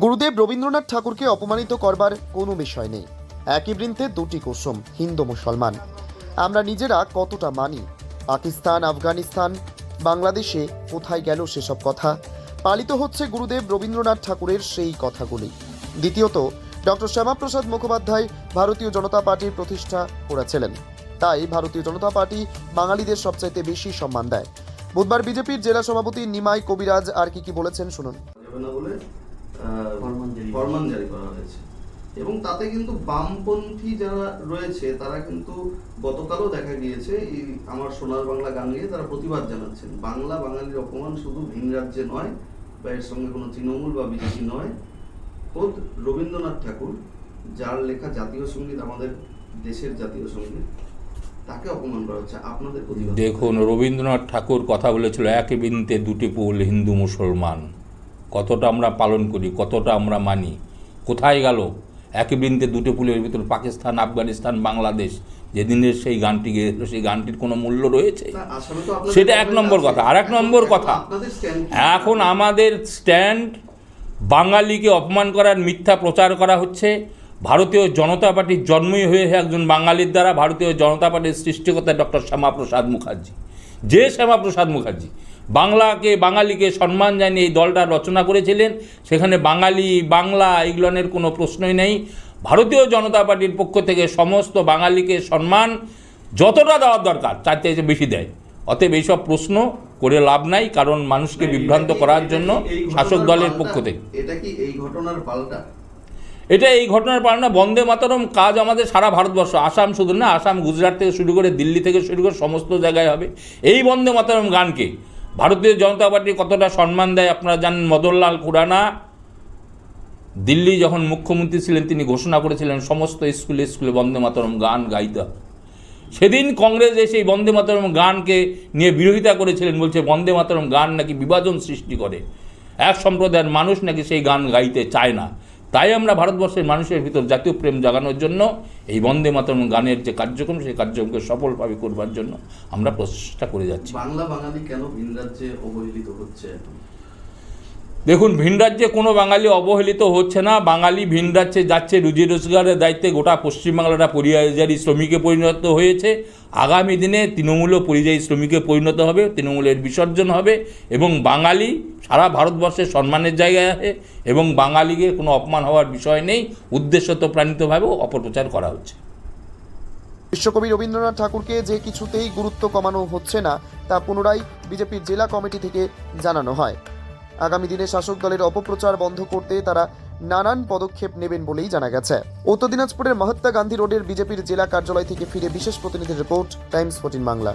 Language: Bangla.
গুরুদেব রবীন্দ্রনাথ ঠাকুরকে অপমানিত করবার কোনো বিষয় নেই। একই বৃন্তে দুটি কুসুম, হিন্দু মুসলমান। আমরা নিজেরা কতটা মানি? পাকিস্তান, আফগানিস্তান, বাংলাদেশে কোথায় গেল সেসব কথা? পালিত হচ্ছে গুরুদেব রবীন্দ্রনাথ ঠাকুরের সেই কথাগুলি। দ্বিতীয়ত, ডক্টর শ্যামাপ্রসাদ মুখোপাধ্যায় ভারতীয় জনতা পার্টির প্রতিষ্ঠা করেছিলেন। তাই ভারতীয় জনতা পার্টি বাঙালিদের সবচাইতে বেশি সম্মান দেয়। বুধবার বিজেপির জেলা সভাপতি নিমাই কবিরাজ আর কি কি বলেছেন শুনুন। ফরমান জারি করা হয়েছে। এবং তাতে কিন্তু বামপন্থী যারা রয়েছে তারা কিন্তু গতকালও দেখা গিয়েছে এই আমার সোনার বাংলা গান নিয়ে তারা প্রতিবাদ জানাচ্ছেন। বাংলা বাঙালির অপমান শুধু ভিন রাজ্যে নয় বা এর সঙ্গে কোনো তৃণমূল বা বিজেপি নয় খোদ রবীন্দ্রনাথ ঠাকুর যার লেখা জাতীয় সংগীত আমাদের দেশের জাতীয় সংগীত তাকে অপমান করা হচ্ছে। আপনাদের প্রতিবাদ দেখুন রবীন্দ্রনাথ ঠাকুর কথা বলেছিল এক বিনতে দুটি পুল হিন্দু মুসলমান। কতটা আমরা পালন করি কতটা আমরা মানি কোথায় গেল? এক বৃন্তে দুটো পুলের ভিতর পাকিস্তান আফগানিস্তান বাংলাদেশ যেদিনের সেই গানটি গেয়েছিল সেই গানটির কোনো মূল্য রয়েছে? সেটা এক নম্বর কথা। আর এক নম্বর কথা? এখন আমাদের স্ট্যান্ড বাঙালিকে অপমান করার মিথ্যা প্রচার করা হচ্ছে। ভারতীয় জনতা পার্টির জন্মই হয়েছে একজন বাঙালির দ্বারা। ভারতীয় জনতা পার্টির সৃষ্টিকর্তা ডক্টর শ্যামাপ্রসাদ মুখার্জি। যে শ্যামাপ্রসাদ মুখার্জি বাংলাকে বাঙালিকে সম্মান জানিয়ে এই দলটা রচনা করেছিলেন। সেখানে বাঙালি বাংলা এগুলোনের কোনো প্রশ্নই নেই। ভারতীয় জনতা পার্টির পক্ষ থেকে সমস্ত বাঙালিকে সম্মান যতটা দেওয়ার দরকার তার চাইতে বেশি দেয়। অতএব এইসব প্রশ্ন করে লাভ নাই কারণ মানুষকে বিভ্রান্ত করার জন্য শাসক দলের পাল্টা? পক্ষ থেকে। এটা কি এই ঘটনার পাল্টা? এটা এই ঘটনার পালনা বন্দে মাতরম কাজ আমাদের সারা ভারতবর্ষ। আসাম শুধু না আসাম গুজরাট থেকে শুরু করে দিল্লি থেকে শুরু করে সমস্ত জায়গায় হবে। এই বন্দে মাতরম গানকে ভারতীয় জনতা পার্টি কতটা সম্মান দেয় আপনারা জানেন মদনলাল খুরানা? দিল্লি যখন মুখ্যমন্ত্রী ছিলেন, তিনি ঘোষণা করেছিলেন, সমস্ত স্কুলে স্কুলে বন্দে মাতরম গান গাইতে সেদিন কংগ্রেস এসে এই বন্দে মাতরম গানকে নিয়ে বিরোধিতা করেছিলেন, বলছে বন্দে মাতরম গান নাকি বিভাজন সৃষ্টি করে। এক সম্প্রদায়ের মানুষ নাকি সেই গান গাইতে চায় না। তাই আমরা ভারতবর্ষের মানুষের ভিতর জাতীয় প্রেম জাগানোর জন্য, এই বন্দে মাতরম গানের যে কার্যক্রম, সেই কার্যক্রমকে সফলভাবে করবার জন্য আমরা প্রচেষ্টা করে যাচ্ছি। বাংলা বাঙালি কেন ভিন রাজ্যে অবহেলিত হচ্ছে দেখুন, ভিন রাজ্যে কোনো বাঙালি অবহেলিত হচ্ছে না। বাঙালি ভিন রাজ্যে যাচ্ছে, রুজি রোজগারের দায়িত্বে গোটা পশ্চিমবাংলাটা পরিযায়ী শ্রমিকে পরিণত হয়েছে। আগামী দিনে তৃণমূলও পরিযায়ী শ্রমিকে পরিণত হবে, তৃণমূলের বিসর্জন হবে এবং বাঙালি সারা ভারতবর্ষের সম্মানের জায়গায় আছে এবং বাঙালিকে কোনো অপমান হওয়ার বিষয় নেই। উদ্দেশ্যত প্রাণিতভাবেও অপপ্রচার করা হচ্ছে। বিশ্বকবি রবীন্দ্রনাথ ঠাকুরকে যে কিছুতেই গুরুত্ব কমানো হচ্ছে না, তা পুনরায় বিজেপির জেলা কমিটি থেকে জানানো হয়। আগামী দিনে শাসক দলের অপপ্রচার বন্ধ করতে তারা নানান পদক্ষেপ নেবেন বলেই জানা গেছে। উত্তর দিনাজপুরের মহাত্মা গান্ধী রোডের বিজেপির জেলা কার্যালয় থেকে ফিরে বিশেষ প্রতিনিধির রিপোর্ট, টাইমস ফোর্টিন বাংলা।